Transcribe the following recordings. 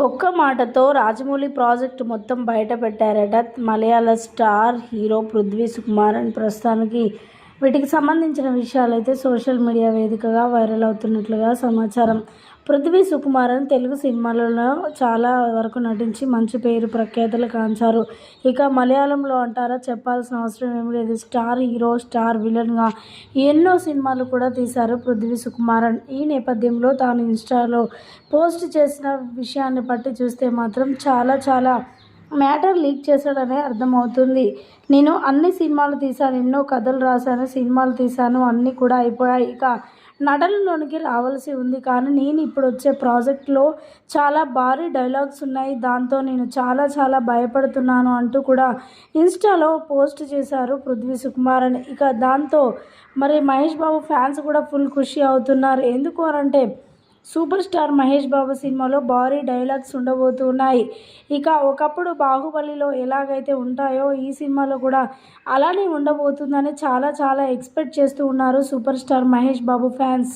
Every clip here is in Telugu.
ఒక్క మాటతో రాజమౌళి ప్రాజెక్టు మొత్తం బయట పెట్టారట మలయాళ స్టార్ హీరో పృథ్వీ సుకుమారన్ ప్రస్తుతానికి వీటికి సంబంధించిన విషయాలైతే సోషల్ మీడియా వేదికగా వైరల్ అవుతున్నట్లుగా సమాచారం. పృథ్వీ సుకుమారన్ తెలుగు సినిమాలలో చాలా వరకు నటించి మంచి పేరు ప్రఖ్యాతలు కాంచారు. ఇక మలయాళంలో అంటారా చెప్పాల్సిన అవసరం ఏమి లేదు. స్టార్ హీరో స్టార్ విలన్గా ఎన్నో సినిమాలు కూడా తీశారు పృథ్వీ సుకుమారన్. ఈ నేపథ్యంలో తాను ఇన్స్టాలో పోస్ట్ చేసిన విషయాన్ని బట్టి చూస్తే మాత్రం చాలా చాలా మ్యాటర్ లీక్ చేశాడనే అర్థమవుతుంది. నేను అన్ని సినిమాలు తీశాను ఎన్నో కథలు రాశాను సినిమాలు తీశాను అన్నీ కూడా అయిపోయాయి. ఇక నటనలోనికి రావాల్సి ఉంది. కానీ నేను ఇప్పుడు వచ్చే ప్రాజెక్ట్లో చాలా భారీ డైలాగ్స్ ఉన్నాయి. దాంతో నేను చాలా చాలా భయపడుతున్నాను అంటూ కూడా ఇన్స్టాలో పోస్ట్ చేశారు పృథ్వీ సుకుమార్ అని ఇక దాంతో మరి మహేష్ బాబు ఫ్యాన్స్ కూడా ఫుల్ ఖుషి అవుతున్నారు. ఎందుకు అనంటే సూపర్ స్టార్ మహేష్ బాబు సినిమాలో భారీ డైలాగ్స్ ఉండబోతున్నాయి. ఇక ఒకప్పుడు బాహుబలిలో ఎలాగైతే ఉంటాయో ఈ సినిమాలో కూడా అలానే ఉండబోతుందని చాలా చాలా ఎక్స్పెక్ట్ చేస్తూ ఉన్నారు super star Mahesh Babu fans.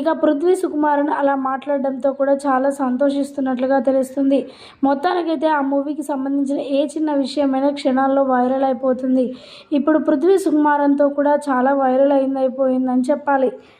ఇక పృథ్వీ సుకుమారన్ అలా మాట్లాడడంతో కూడా చాలా సంతోషిస్తున్నట్లుగా తెలుస్తుంది. మొత్తానికైతే ఆ మూవీకి సంబంధించిన ఏ చిన్న విషయమైనా క్షణాల్లో వైరల్ అయిపోతుంది. ఇప్పుడు పృథ్వీ సుకుమారన్తో కూడా చాలా వైరల్ అయింది అయిపోయిందని చెప్పాలి.